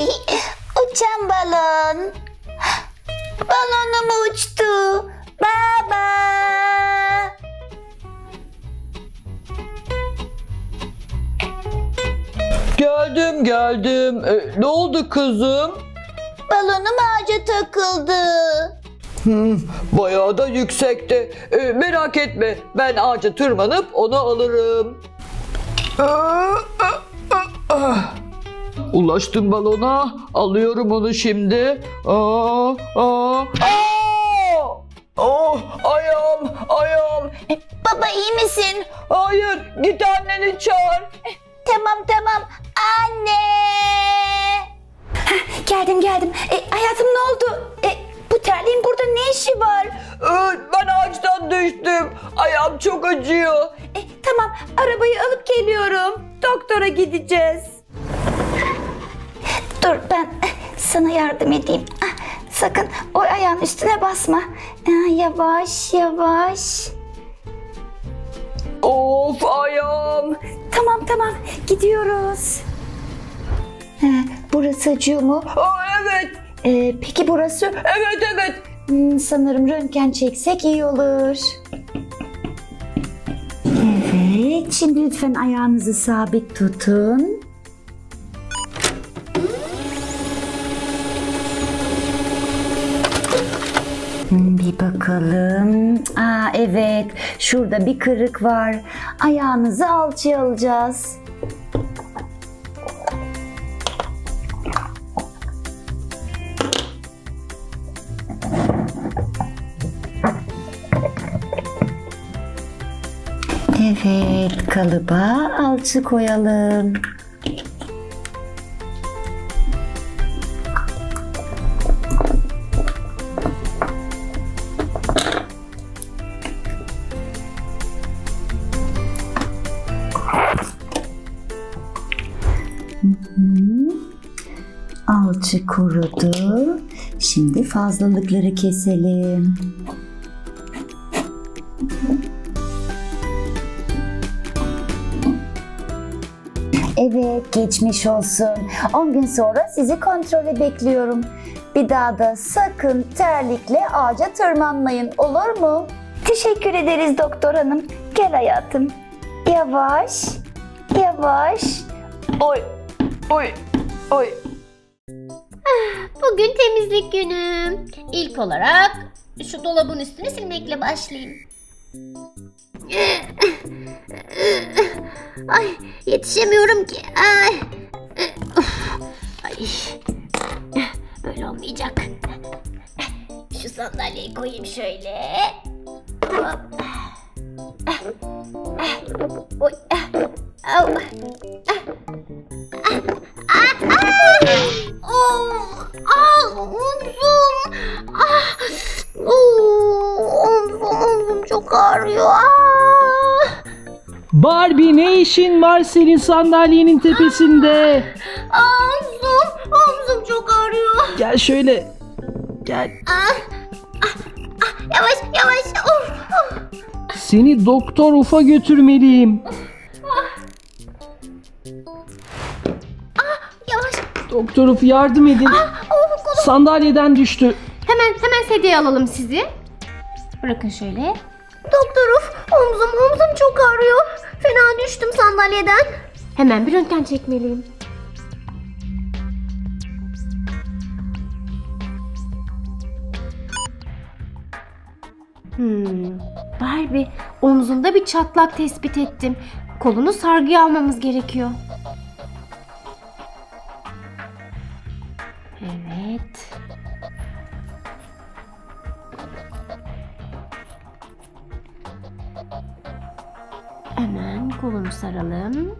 Uçan balon. Balonum uçtu. Baba. Geldim geldim. E, ne oldu kızım? Balonum ağaca takıldı. Hmm, bayağı da yüksekti. E, merak etme ben ağaca tırmanıp onu alırım. Ulaştım balona. Alıyorum onu şimdi. Aa, aa, aa! Oh, ayağım, ayağım. Baba iyi misin? Hayır, git anneni çağır. Tamam tamam. Anne. geldim geldim. E, hayatım ne oldu? E, bu terliğin burada ne işi var? Ee, Ben ağaçtan düştüm. Ayağım çok acıyor. E, tamam arabayı alıp geliyorum. Doktora gideceğiz. Dur ben eh, sana yardım edeyim. Ah, Sakın o ayağın üstüne basma. Ah, Yavaş yavaş. Of ayağım. Tamam tamam gidiyoruz. He, burası acıyor mu? Aa, evet, E, peki burası? evet, evet. Hmm, sanırım röntgen çeksek iyi olur. Evet, şimdi lütfen ayağınızı sabit tutun. Hmm, Bir bakalım. Aa evet, şurada bir kırık var. Ayağınızı alçıya alacağız. Evet, kalıba alçı koyalım. Alçı kurudu. Şimdi fazlalıkları keselim. Evet, geçmiş olsun. 10 gün sonra sizi kontrole bekliyorum. Bir daha da sakın terlikle ağaca tırmanmayın, olur mu? Teşekkür ederiz doktor hanım. Gel hayatım. Yavaş, yavaş. Oy, oy, oy. Bugün temizlik günü. İlk olarak şu dolabın üstünü silmekle başlayayım. Ay yetişemiyorum ki. Ay. Ay. Böyle olmayacak. Şu sandalyeyi koyayım şöyle. Hop. Oy. Au. Omzum. Ah, oh, omzum, omzum çok ağrıyor. Ah, Barbie ne işin var senin sandalyenin tepesinde? ah, omzum, omzum çok ağrıyor. Gel şöyle. Gel. Ah, ah, ah, yavaş, yavaş. Of, of. Seni doktor Uf'a götürmeliyim. Yavaş. Doktor Uf yardım edin. Kolum. Sandalyeden düştü. Hemen, hemen sedyeye alalım sizi. Bırakın şöyle. Doktor of, omzum, omzum çok ağrıyor. Fena düştüm sandalyeden. Hemen bir röntgen çekmeliyim. Hmm. Barbie, omzunda bir çatlak tespit ettim. Kolunu sargıya almamız gerekiyor. Evet. Hemen kolunu saralım.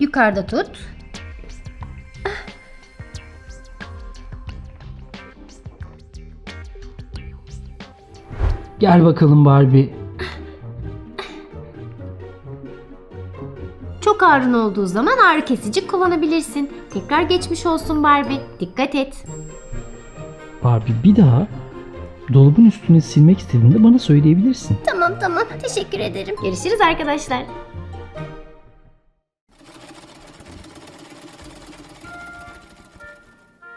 Yukarıda tut. Gel bakalım Barbie. ağrın olduğu zaman ağrı kesici kullanabilirsin. Tekrar geçmiş olsun Barbie. Dikkat et. Barbie bir daha dolabın üstüne silmek istediğinde bana söyleyebilirsin. Tamam tamam teşekkür ederim. Görüşürüz arkadaşlar.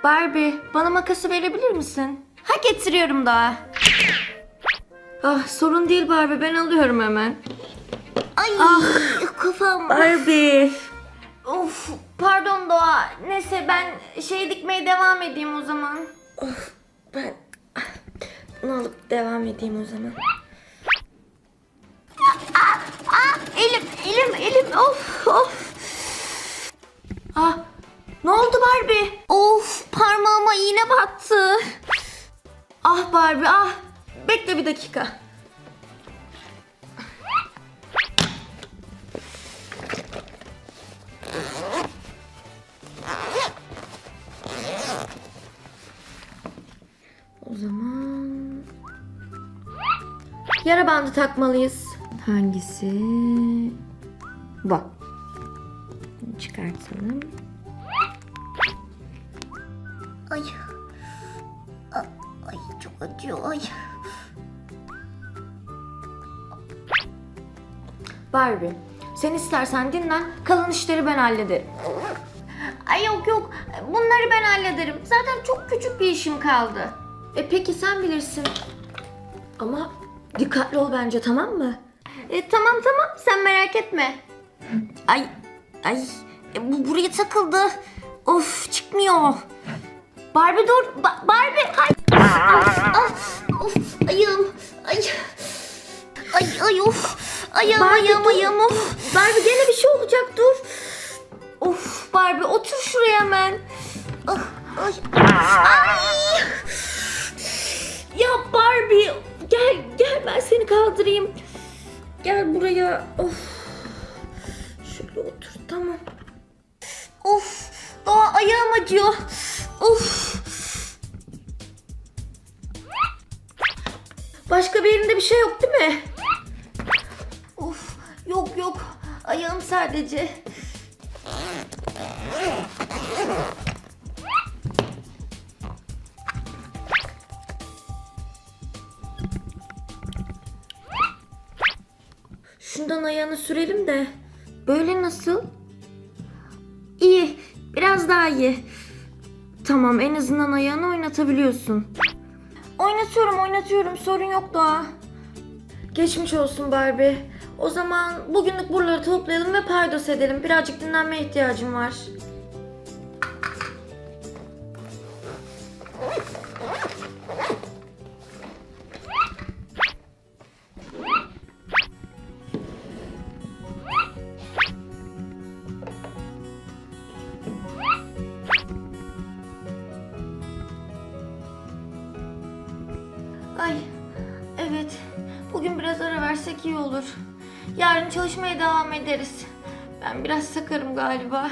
Barbie bana makası verebilir misin? Ha getiriyorum daha. Ah sorun değil Barbie ben alıyorum hemen. Ay kafam. Barbie. Of pardon Doğa. Neyse ben şey dikmeye devam edeyim o zaman. Of ben bunu alıp devam edeyim o zaman. Ah, elim elim elim of of. Ah ne oldu Barbie? Of parmağıma iğne battı. Ah Barbie ah. Bekle bir dakika. Yara bandı takmalıyız. Hangisi? Bu. Bunu çıkartalım. Ay. Ay çok acıyor ay. Barbie, sen istersen dinlen, kalan işleri ben hallederim. Ay yok yok bunları ben hallederim. Zaten çok küçük bir işim kaldı. E peki sen bilirsin. Ama dikkatli ol bence tamam mı? E, tamam tamam sen merak etme. Ay ay e, bu buraya takıldı. Of çıkmıyor. Barbie dur. Ba- Barbie ay. Ah, ah, of ayağım. Ay. Ay ay of. Ayağım Barbie, ayağım dur. ayağım of. Barbie gene bir şey olacak tamam. Of. Doğa ayağım acıyor. Of. Başka bir yerinde bir şey yok değil mi? Of. Yok yok. Ayağım sadece. Şundan ayağını sürelim de. Böyle nasıl? Biraz daha iyi. Tamam en azından ayağını oynatabiliyorsun. Oynatıyorum oynatıyorum sorun yok daha. Geçmiş olsun Barbie. O zaman bugünlük buraları toplayalım ve paydos edelim. Birazcık dinlenmeye ihtiyacım var. Ay evet. Bugün biraz ara versek iyi olur. Yarın çalışmaya devam ederiz. Ben biraz sakarım galiba.